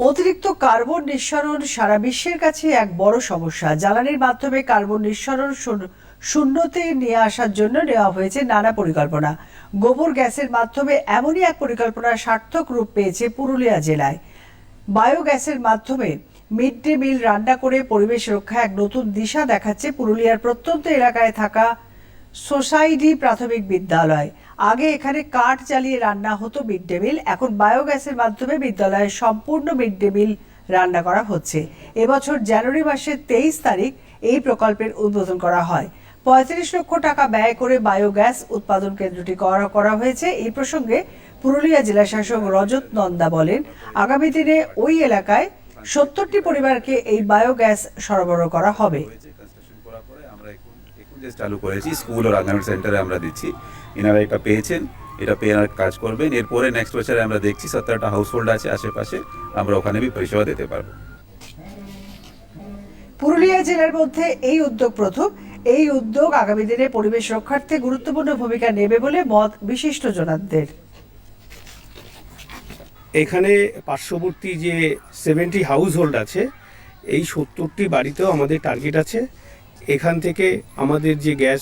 অতিরিক্ত কার্বন নিঃসরণ সারা বিশ্বের কাছে এক বড় সমস্যা। জ্বালানির মাধ্যমে কার্বন নিঃসরণ শূন্য- শূন্যতে নিয়ে আসার জন্য নেওয়া হয়েছে নানা পরিকল্পনা। গোবর গ্যাসের মাধ্যমে এমনই এক পরিকল্পনা সার্থক রূপ পেয়েছে পুরুলিয়া জেলায়। বায়োগ্যাসের মাধ্যমে মিড ডে মিল রান্না করে পরিবেশ রক্ষা এক নতুন দিশা দেখাচ্ছে পুরুলিয়ার প্রত্যন্ত এলাকায় থাকা সোসাইটি প্রাথমিক বিদ্যালয়। আগে এখানে কাঠ জ্বালিয়ে রান্না হতো মিড ডে মিল, এখন বায়োগ্যাসের মাধ্যমে বিদ্যালয়ে সম্পূর্ণ মিড ডে মিল রান্না করা হচ্ছে। এবছর জানুয়ারি মাসের তেইশ তারিখ এই প্রকল্পের উদ্বোধন করা হয়। পঁয়ত্রিশ লক্ষ টাকা ব্যয় করে বায়োগ্যাস উৎপাদন কেন্দ্রটি করা হয়েছে। এই প্রসঙ্গে পুরুলিয়া জেলা শাসক রজত নন্দা বলেন, আগামী দিনে ওই এলাকায় সত্তরটি পরিবারকে এই বায়োগ্যাস সরবরাহ করা হবে হয়েছে কনস্ট্রাকশন করার পরে আমরা এখন এখন যে চালু করেছি স্কুল ও আঙ্গনওয়াড়ি সেন্টারে আমরা দিচ্ছি। এনারা এটা পেয়েছেন এটা পেয়ে এনারা কাজ করবেন। এরপরে নেক্সট বছরে আমরা দেখছি সত্তরটা হাউস হোল্ড আছে আশেপাশে আমরা ওখানে বি পরিষেবা দিতে পারব। পুরুলিয়া জেলার মধ্যে এই উদ্যোগ প্রথম। এই উদ্যোগ আগামী দিনে পরিবেশ রক্ষার্থে গুরুত্বপূর্ণ ভূমিকা নেবে বলে মত বিশিষ্ট জনাদের এখানে পার্শ্ববর্তী যে সেভেন্টি হাউস হোল্ড আছে এই সত্তরটি বাড়িতেও আমাদের টার্গেট আছে। এখান থেকে আমাদের যে গ্যাস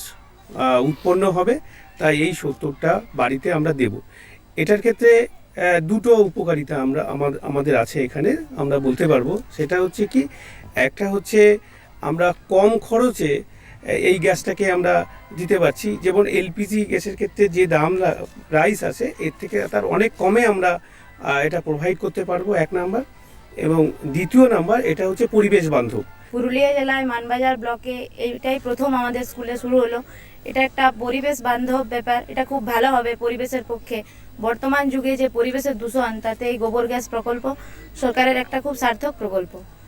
উৎপন্ন হবে, তাই এই সত্তরটা বাড়িতে আমরা দেব। এটার ক্ষেত্রে দুটো উপকারিতা আমরা আমা- আমাদের আছে এখানে, আমরা বলতে পারব। সেটা হচ্ছে কি, একটা হচ্ছে আমরা কম খরচে এই গ্যাসটাকে আমরা দিতে পারছি। যেমন এলপিজি গ্যাসের ক্ষেত্রে যে দাম প্রাইস আছে, এর থেকে তার অনেক কমে আমরা এটা প্রোভাইড করতে পারব, এক নাম্বার। এবং দ্বিতীয় নাম্বার, এটা হচ্ছে পরিবেশ বান্ধব। পুরুলিয়া জেলায় মানবাজার ব্লকে এইটাই প্রথম আমাদের স্কুলে শুরু হলো। এটা একটা পরিবেশ বান্ধব ব্যাপার, এটা খুব ভালো হবে পরিবেশের পক্ষে। বর্তমান যুগে যে পরিবেশের দূষণ, তাতে এই গোবর গ্যাস প্রকল্প সরকারের একটা খুব সার্থক প্রকল্প।